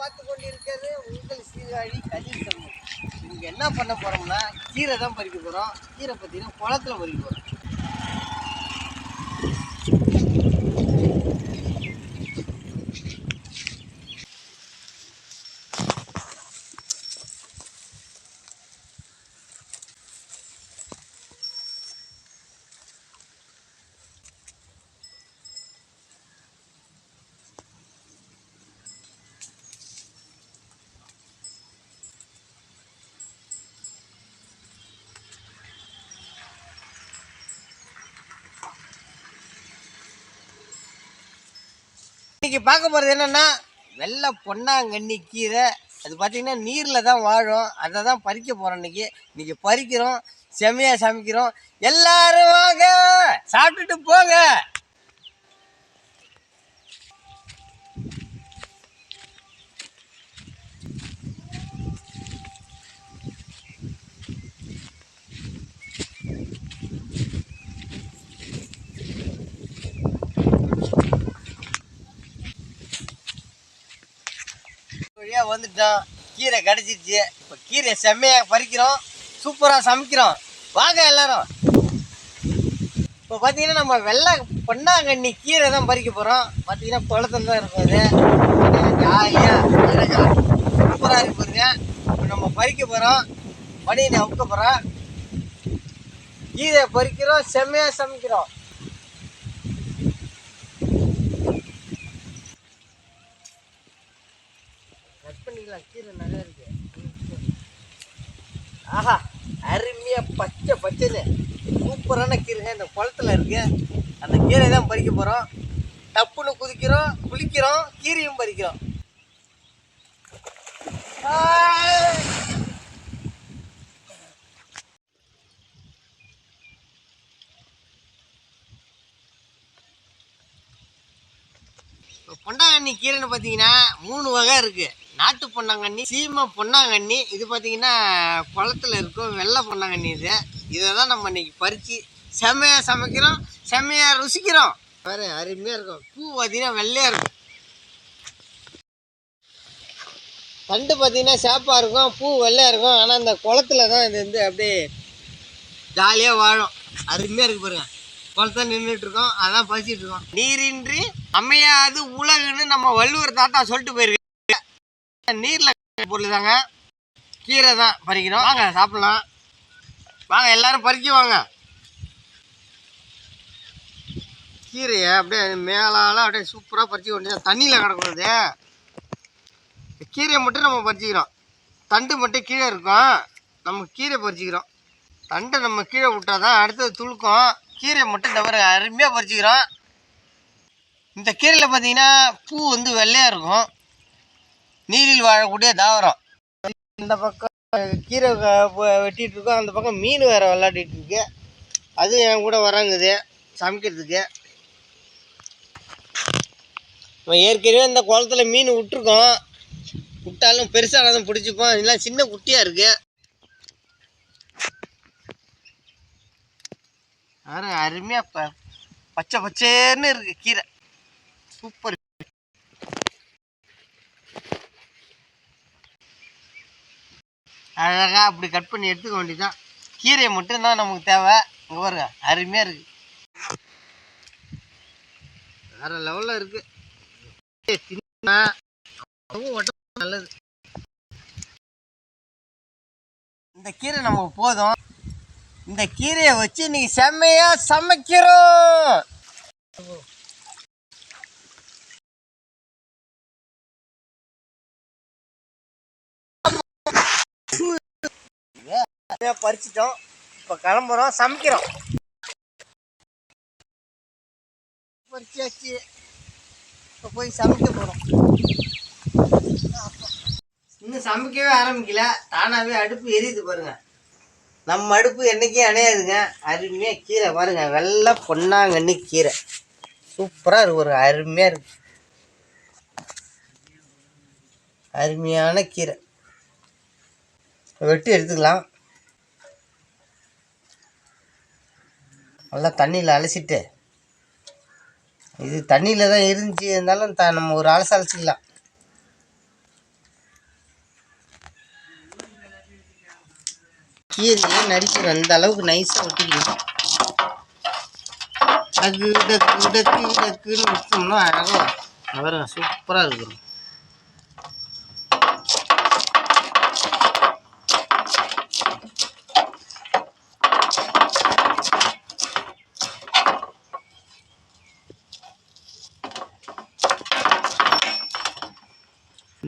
பார்த்து கொண்டிருக்கிறது உங்கள் சீர்காழி கதிர் தமிழ் இங்கே என்ன பண்ண போகிறோம்னா கீரை தான் பறிக்க போகிறோம் கீரை பார்த்தீங்கன்னா குளத்துல பறிக்க போகிறோம் இன்னைக்கு பார்க்க போகிறது என்னென்னா வெள்ளை பொன்னாங்கண்ணி கீரை. அது பார்த்தீங்கன்னா நீரில் தான் வாழும். அதை தான் பறிக்க போகிறோம் இன்றைக்கி இன்னைக்கு பறிக்கிறோம் செம்மையாக சமைக்கிறோம். எல்லாரும் வாங்க! சாப்பிட்டுட்டு போங்க! வந்துட்டோம். கீரை கிடச்சிருச்சு. இப்போ கீரை செம்மையாக பறிக்கிறோம். சூப்பராக சமைக்கிறோம். வாங்க எல்லாரும். இப்போ பார்த்தீங்கன்னா நம்ம வெள்ளை பொன்னாங்கண்ணி கீரை தான் பறிக்க போகிறோம் பார்த்தீங்கன்னா குளத்துல தான் இருக்கும் அது. ஜாலியாக சூப்பராக இருக்கு பாருங்க. இப்போ நம்ம பறிக்க போகிறோம் மணியை அவுக்க போகிறோம் கீரை பறிக்கிறோம். செம்மையாக சமைக்கிறோம். கட் கீரை நிறைய இருக்கு. ஆஹா அருமையா பச்சை பச்சைன்னு. சூப்பரான கீரைங்க. இந்த குளத்துல இருக்கு. அந்த கீரை தான் பறிக்க போறோம். டப்புன்னு குதிக்கிறோம் குளிக்கிறோம் கீரையும் பறிக்கிறோம். பொண்டாங்கண்ணி கீரைன்னு பார்த்தீங்கன்னா மூணு வகை இருக்கு. நாட்டு பொன்னாங்கண்ணி சீமை பொன்னாங்கண்ணி இது பார்த்தீங்கன்னா குளத்துல இருக்கும் வெள்ளை பொன்னாங்கண்ணி இது. இதை தான் நம்ம இன்னைக்கு பறித்து செம்மையாக சமைக்கிறோம் செம்மையாக ருசிக்கிறோம். வேறு அருமையாக இருக்கும். பூ பார்த்தீங்கன்னா வெள்ளையாக இருக்கும். தண்டு பார்த்தீங்கன்னா சேப்பாக இருக்கும் பூ வெள்ளையாக இருக்கும். ஆனால் அந்த குளத்துல தான் இது வந்து அப்படியே ஜாலியாக வாழும். அருமையாக இருக்கு பாருங்க. குளத்தை நின்றுட்டுருக்கோம் அதான் பறிச்சிட்டு நீரின்றி அமையாது உலகுன்னு நம்ம வள்ளுவர் தாத்தா சொல்லிட்டு போயிருக்கு நீரில் பொருள் தாங்க கீரை தான் பறிக்கிறோம். வாங்க சாப்பிடலாம். வாங்க எல்லாரும் பறிக்க வாங்க கீரையை அப்படியே மேலால அப்படியே சூப்பராக பறிச்சு கொண்டு தண்ணியில் கிடக்கூடாது கீரையை மட்டும் நம்ம பறிச்சுக்கிறோம். தண்டு மட்டும் கீழே இருக்கும். நம்ம கீரை பறிச்சுக்கிறோம். தண்டை நம்ம கீழே விட்டால் தான் அடுத்தது துளுக்கும். கீரை மட்டும் தவிர அருமையாக பறிச்சுக்கிறோம். இந்த கீரையில் பார்த்தீங்கன்னா பூ வந்து வெள்ளையாக இருக்கும். நீரில் வாழக்கூடிய தாவரம். இந்த பக்கம் கீரை வெட்டிகிட்டு வெட்டிட்டு இருக்கோம் அந்த பக்கம் மீன் வேறு விளாடிட்டு இருக்கு அது என் கூட வராங்குது சமைக்கிறதுக்கு. ஏற்கனவே இந்த குளத்துல மீன் விட்டுருக்கோம். விட்டாலும் பெருசானதும் பிடிச்சிப்போம். இதெல்லாம் சின்ன குட்டியாக இருக்குது பாருங்க அருமையாக ப பச்சை பச்சேன்னு இருக்கு கீரை. சூப்பர். அழகாக அப்படி கட் பண்ணி எடுத்துக்க வேண்டியதுதான். கீரையை மட்டும்தான் நமக்கு தேவை. இங்கே பாருங்க அருமையாக இருக்கு. வேற லெவலில் இருக்கு. தின்னா உடம்பு நல்லது. இந்த கீரை நமக்கு போதும். இந்த கீரையை வச்சு இன்னைக்கு செம்மையா சமைக்கிறோம். பறிச்சிட்டோம். இப்போ கிளம்புறோம் சமைக்கிறோம். பறிச்சாச்சு. இப்போ போய் சமைக்க போகிறோம் இன்னும் சமைக்கவே ஆரம்பிக்கல. தானாகவே அடுப்பு எரியுது பாருங்க. நம்ம அடுப்பு என்றைக்கும் அணையாதுங்க. அருமையாக கீரை பாருங்க. வெள்ளை பொன்னாங்கண்ணி கீரை. சூப்பராக இருக்கு ஒரு அருமையாக இருக்கு. அருமையான கீரை. வெட்டி எடுத்துக்கலாம். நல்லா தண்ணியில் அலசிட்டு. இது தண்ணியில் தான் இருந்துச்சு இருந்தாலும் த நம்ம ஒரு அலச அலசிக்கலாம். கீரையை நடிக்கிறோம் அந்த அளவுக்கு நைஸாக ஒட்டிக்கணும். அது இடக்கு இடக்கு இடக்குன்னு விட்டோம்னா அழகாக நல்லா சூப்பராக இருக்கும்.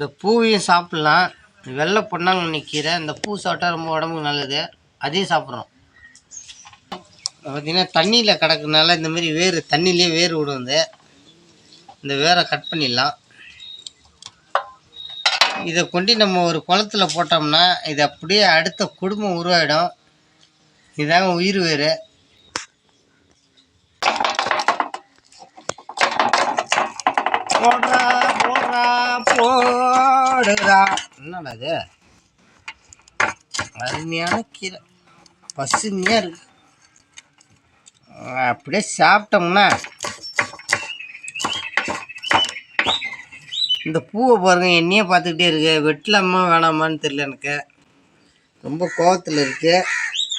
இந்த பூவையும் சாப்பிட்லாம். வெள்ளை பொன்னாங்கண்ணி கீரை இந்த பூ சாப்பிட்டா ரொம்ப உடம்புக்கு நல்லது. அதையும் சாப்பிட்றோம். பார்த்தீங்கன்னா தண்ணியில் கிடக்குறதுனால இந்த மாதிரி வேர் தண்ணியிலே வேர் விடுவது இந்த வேரை கட் பண்ணிடலாம். இதை கொண்டு நம்ம ஒரு குளத்துல போட்டோம்னா இது அப்படியே அடுத்த குடும்பம் உருவாயிடும். இதாங்க உயிர் வேறு. போடுறா போடுறா போடுறா. என்னடா இது? அருமையான கீரை. பசுமையாக இருக்கு. அப்படியே சாப்பிட்டோம்னா இந்த பூவை பாருங்க என்னையே பார்த்துக்கிட்டே இருக்கு. வெட்டலாமா வேணாமான்னு தெரியல எனக்கு. ரொம்ப கோவத்தில் இருக்கு.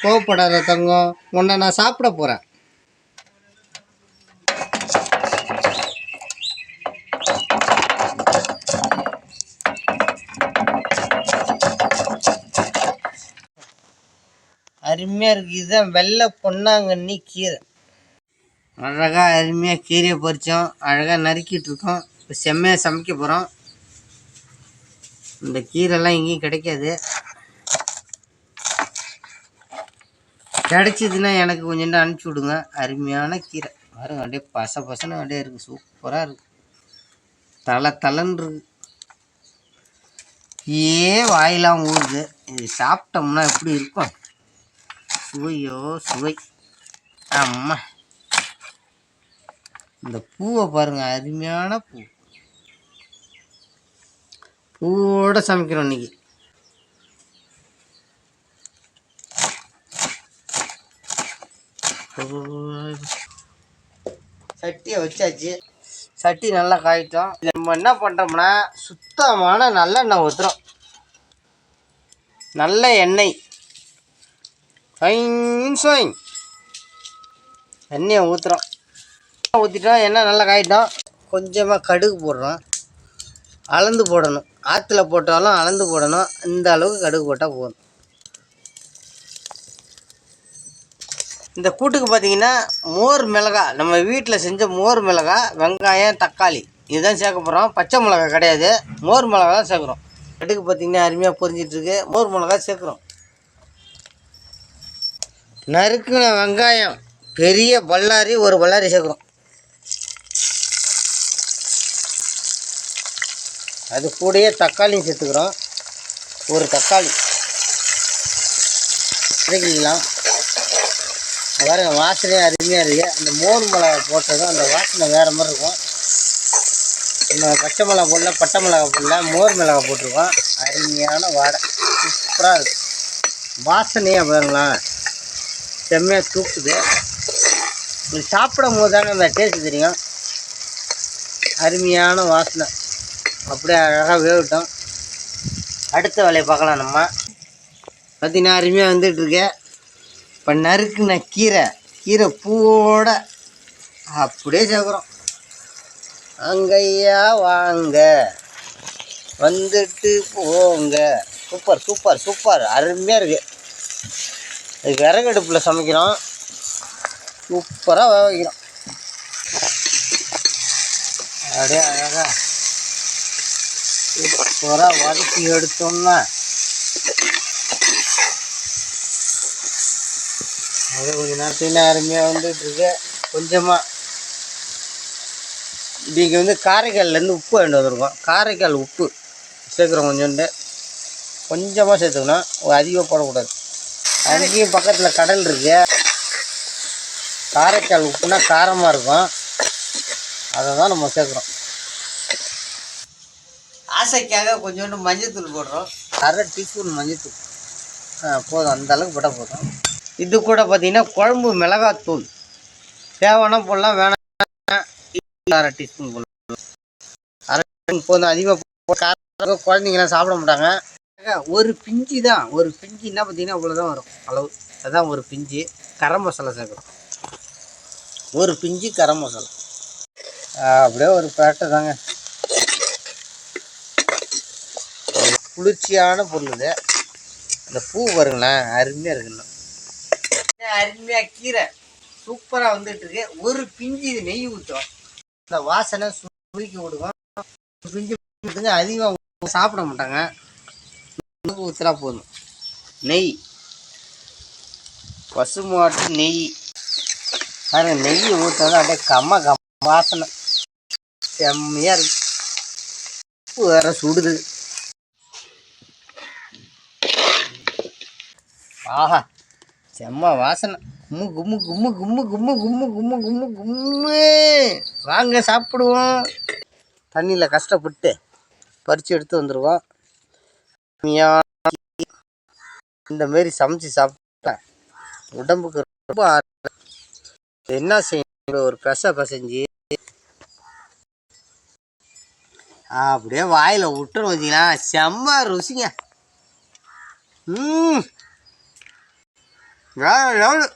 கோவப்படாத தங்கம் உன்னை நான் சாப்பிட போகிறேன் அருமையாக இருக்குது இதுதான் வெள்ளை பொன்னாங்கண்ணி கீரை. அழகாக அருமையாக கீரையை பறித்தோம் அழகாக நறுக்கிட்டுருக்கோம் இப்போ செம்மையாக சமைக்க போகிறோம் இந்த கீரைலாம் எங்கேயும் கிடைக்காது. கிடச்சிதுன்னா எனக்கு கொஞ்சோண்டு அனுப்பிச்சி விடுங்க. அருமையான கீரை. பாருங்க அப்படியே பச பசன்னு அப்படியே இருக்குது சூப்பராக இருக்குது தலை தலைன்னு ஏ வாயெல்லாம் ஊறுது. இது சாப்பிட்டோம்னா எப்படி இருக்கும்? சுவையோ சுவை. அம்மா. இந்த பூவை பாருங்கள் அருமையான பூ. பூவோட சமைக்கிறோம் இன்னைக்கு. சட்டியை வச்சாச்சு. சட்டி நல்லா காயிட்டோம். நம்ம என்ன பண்ணுறோம்னா சுத்தமான நல்லெண்ணெய் ஊற்றுறோம் நல்ல எண்ணெய். ஃபைன் சோயிங் எண்ணெயை ஊற்றுறோம் ஊற்றிட்டோம் எண்ணெய் நல்லா காயிட்டோம். கொஞ்சமாக கடுகு போடுறோம் அளந்து போடணும். ஆற்றுல போட்டாலும் அளந்து போடணும். இந்த அளவுக்கு கடுகு போட்டால் போதும். இந்த கூட்டுக்கு பார்த்தீங்கன்னா மோர் மிளகா. நம்ம வீட்டில் செஞ்ச மோர் மிளகா வெங்காயம் தக்காளி. இதுதான் சேர்க்க போகிறோம் பச்சை மிளகா கிடையாது. மோர் மிளகா தான் சேர்க்குறோம். கடுகு பார்த்தீங்கன்னா அருமையாக பொரிஞ்சிட்ருக்கு மோர் மிளகா சேர்க்குறோம். நறுக்குன வெங்காயம். பெரிய பல்லாரி ஒரு பல்லாரி சேர்க்குறோம். அது கூடயே தக்காளியும் சேர்த்துக்கிறோம். ஒரு தக்காளி. வதக்கிக்கலாம் பாருங்க வாசனையும் அருமையாக இருக்குது அந்த மோர் மிளகா போட்டதும் அந்த வாசனை வேறு மாதிரி இருக்கும். நம்ம பச்சை மிளகா போடல பட்டை மிளகா போடல மோர் மிளகா போட்டிருக்கோம். அருமையான வாடை. சூப்பராக இருக்குது வாசனையாக பாருங்களேன். செம்மையாக தூக்குது இது சாப்பிடும் போது தானே அந்த டேஸ்ட் தெரியும். அருமையான வாசனை. அப்படியே அழகாக வேகட்டும். அடுத்த வேலையை பார்க்கலாம் நம்ம. பார்த்தீங்கன்னா அருமையாக வந்துட்டுருக்கேன் இப்போ நறுக்குன கீரை கீரை பூவோட அப்படியே சேர்க்குறோம். அங்கய்யா வாங்க. வந்துட்டு போங்க. Super super super. அருமையாக இருக்குது விறகு அடுப்பில் சமைக்கிறோம். சூப்பராக வேக வைக்கிறோம். அப்படியே அழகாக சூப்பராக வதக்கி எடுத்தோம்னா அது கொஞ்சம் நேரத்தில் அருமையாக வந்துட்டு இருக்கு. கொஞ்சமாக இன்றைக்கி வந்து காரைக்கால்லேருந்து உப்பு வாங்கிட்டு வந்திருக்கோம். காரைக்கால் உப்பு சேர்க்குறோம் கொஞ்சோண்டு. கொஞ்சமாக சேர்த்துக்கணும். அதிகம் போடக்கூடாது. அங்கேயும் பக்கத்தில் கடல் இருக்கு. காரைக்கால் உப்புனா காரமாக இருக்கும். அதை தான் நம்ம சேர்க்குறோம். ஆசைக்காக கொஞ்சோண்டு மஞ்சத்தூள் போடுறோம். அரை டீஸ்பூன் மஞ்சத்தூள். போதும். அந்த அளவுக்கு போட்டால் போதும். இது கூட பார்த்தீங்கன்னா குழம்பு மிளகாத்தூள். தேவைன்னா போடலாம் வேணாம். அரை டீஸ்பூன் போடலாம். அரை டீஸ்பூன் போதும். அதிகமாக குழந்தைங்களாம் சாப்பிட மாட்டாங்க. ஒரு பிஞ்சு தான். ஒரு பிஞ்சுன்னா பார்த்தீங்கன்னா இவ்வளோதான் வரும். அளவு. அதுதான் ஒரு பிஞ்சு. கரம் மசாலா சேர்க்கணும். ஒரு பிஞ்சு கரம் மசாலா. அப்படியே ஒரு பேட்டை தாங்க. குளிர்ச்சியான பொருள் இது. இந்த பூ பாருங்களேன் அருமையாக இருக்குண்ணா அருமையாக கீரை. சூப்பராக வந்துட்டு இருக்கு ஒரு பிஞ்சு இது நெய் ஊற்றும் இந்த வாசனை சுருக்கி விடுவோம் பிஞ்சு அதிகமாக சாப்பிட மாட்டாங்க. ஊற்றுனா போதும். நெய். பசுமாட்டு நெய். அது நெய் ஊற்றுறது அப்படியே கம்ம கம்ம வாசனை. செம்மையாக இருக்கு. உப்பு வேற சுடுது. ஆஹா செம்ம வாசனை. கும்மு கும்மு கும்மு கும்மு கும்மு கும்மு கும்மு கும்மு கும்மு. வாங்க சாப்பிடுவோம். தண்ணியில் கஷ்டப்பட்டு பறித்து எடுத்து வந்துடுவோம் இந்த மாரி சமைச்சு சாப்பிட்டேன். உடம்புக்கு ரொம்ப என்ன செய்யணும் ஒரு பெச பசைஞ்சு அப்படியே வாயில் விட்டுரும் வச்சிங்கன்னா செம்ம ருசிங்க. ம். வேற லெவலு.